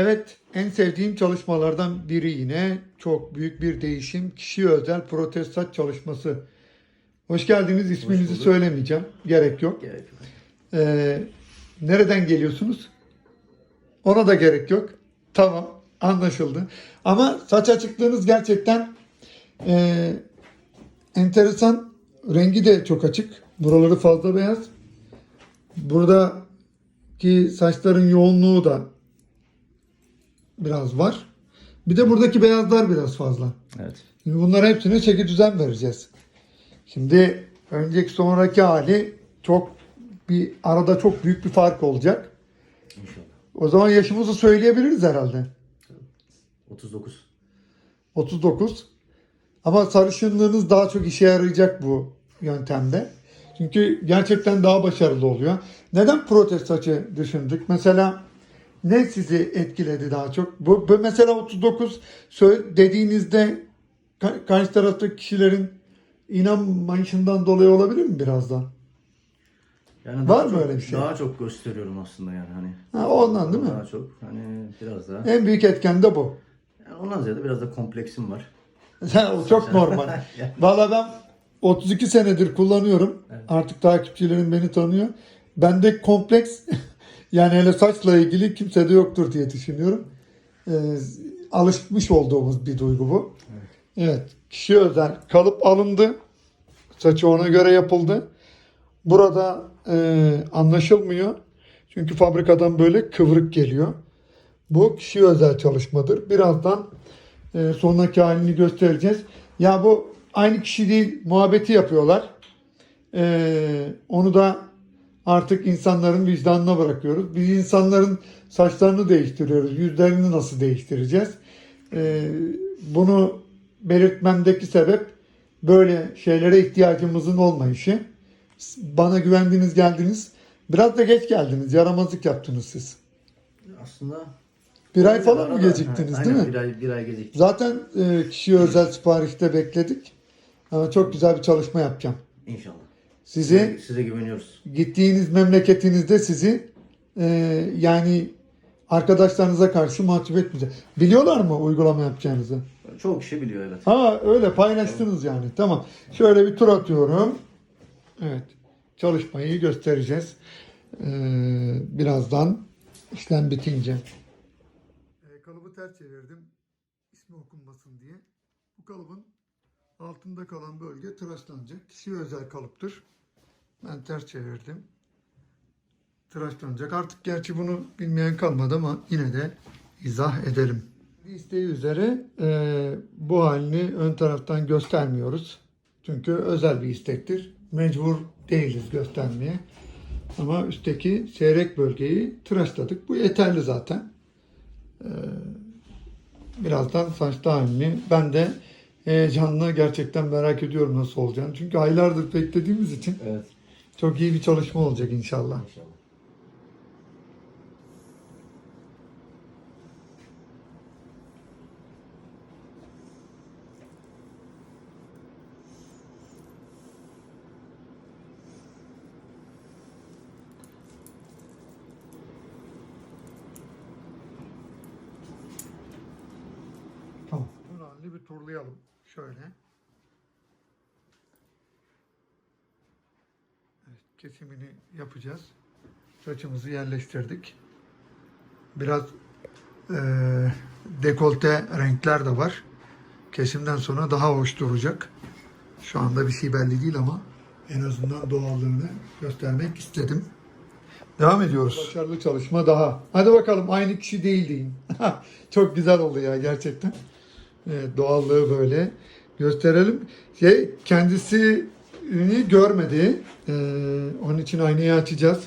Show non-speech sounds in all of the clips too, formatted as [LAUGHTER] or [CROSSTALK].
Evet, en sevdiğim çalışmalardan biri yine çok büyük bir değişim. Kişiye özel protez saç çalışması. Hoş geldiniz. İsminizi bulduk. söylemeyeceğim. Gerek yok. Gerek yok. Ee, nereden geliyorsunuz? Ona da gerek yok. Tamam, anlaşıldı. Ama saç açıklığınız gerçekten ee, enteresan. Rengi de çok açık. Buraları fazla beyaz. Buradaki saçların yoğunluğu da biraz var. Bir de buradaki beyazlar biraz fazla. Evet. Şimdi bunların hepsine çeki düzen vereceğiz. Şimdi önceki sonraki hali çok bir arada çok büyük bir fark olacak. İnşallah. O zaman yaşımızı söyleyebiliriz herhalde. 39. 39. Ama sarışınlığınız daha çok işe yarayacak bu yöntemde. Çünkü gerçekten daha başarılı oluyor. Neden protez saçı düşündük? Mesela ne sizi etkiledi daha çok? Bu, bu mesela 39 sö- dediğinizde ka- karşı taraftaki kişilerin inanmayışından dolayı olabilir mi biraz da? Yani Var mı çok- öyle bir şey? Daha çok gösteriyorum aslında yani hani. Ha, ondan değil mi? Daha çok hani biraz daha. En büyük etken de bu. Yani ondan ziyade biraz da kompleksim var. [LAUGHS] o çok normal. [LAUGHS] Valla ben 32 senedir kullanıyorum. Evet. Artık takipçilerim beni tanıyor. Bende kompleks yani hele saçla ilgili kimsede yoktur diye düşünüyorum. Ee, alışmış olduğumuz bir duygu bu. Evet. Evet. Kişi özel kalıp alındı. Saçı ona göre yapıldı. Burada e, anlaşılmıyor. Çünkü fabrikadan böyle kıvrık geliyor. Bu kişi özel çalışmadır. Birazdan e, sonraki halini göstereceğiz. Ya bu aynı kişi değil muhabbeti yapıyorlar. E, onu da artık insanların vicdanına bırakıyoruz. Biz insanların saçlarını değiştiriyoruz. Yüzlerini nasıl değiştireceğiz? E, bunu belirtmemdeki sebep böyle şeylere ihtiyacımızın olmayışı. Bana güvendiniz geldiniz. Biraz da geç geldiniz. Yaramazlık yaptınız siz. Aslında Bir ay falan mı geciktiniz Ha, değil mi? aynen, Bir ay, bir ay geciktik. Zaten e, kişiye özel siparişte bekledik. Ama çok güzel bir çalışma yapacağım. İnşallah. Sizi Size güveniyoruz. gittiğiniz memleketinizde sizi e, yani arkadaşlarınıza karşı mahcup etmeyecek. Biliyorlar mı uygulama yapacağınızı? Çoğu kişi biliyor evet. Ha öyle paylaştınız yani. Tamam. Şöyle bir tur atıyorum. Evet. Çalışmayı göstereceğiz. Ee, birazdan işlem bitince. E, kalıbı ters çevirdim. İsmi okunmasın diye. Bu kalıbın altında kalan bölge tıraşlanacak. Kişiye özel kalıptır. Ben ters çevirdim. Tıraşlanacak. Artık gerçi bunu bilmeyen kalmadı ama yine de izah edelim. İsteği üzere e, bu halini ön taraftan göstermiyoruz. Çünkü özel bir istektir. Mecbur değiliz göstermeye. Ama üstteki seyrek bölgeyi tıraşladık. Bu yeterli zaten. E, birazdan saçlı halini ben de heyecanla gerçekten merak ediyorum nasıl olacağını. Çünkü aylardır beklediğimiz için Evet. çok iyi bir çalışma olacak inşallah. İnşallah. Tamam. Bir turlayalım. Şöyle. Evet, kesimini yapacağız. Saçımızı yerleştirdik. Biraz eee dekolte renkler de var. Kesimden sonra daha hoş duracak. Şu anda bir şey belli değil ama en azından doğallığını göstermek istedim. Devam ediyoruz. Başarılı çalışma daha. Hadi bakalım aynı kişi değil deyin. [LAUGHS] Çok güzel oldu ya gerçekten. Evet, doğallığı böyle gösterelim. Şey, kendisini görmedi. Ee, onun için aynayı açacağız.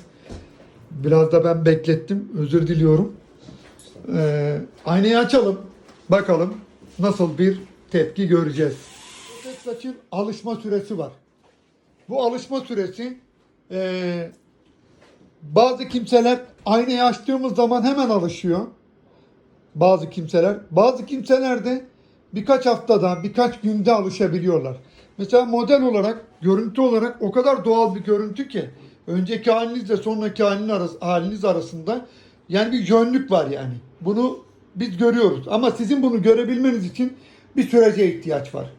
Biraz da ben beklettim. Özür diliyorum. Ee, aynayı açalım. Bakalım nasıl bir tepki göreceğiz. Protez saçın alışma süresi var. Bu alışma süresi ee, bazı kimseler aynayı açtığımız zaman hemen alışıyor. Bazı kimseler. Bazı kimseler de birkaç haftada, birkaç günde alışabiliyorlar. Mesela model olarak, görüntü olarak o kadar doğal bir görüntü ki önceki halinizle sonraki haliniz, arası, haliniz arasında yani bir yönlük var yani. Bunu biz görüyoruz. Ama sizin bunu görebilmeniz için bir sürece ihtiyaç var.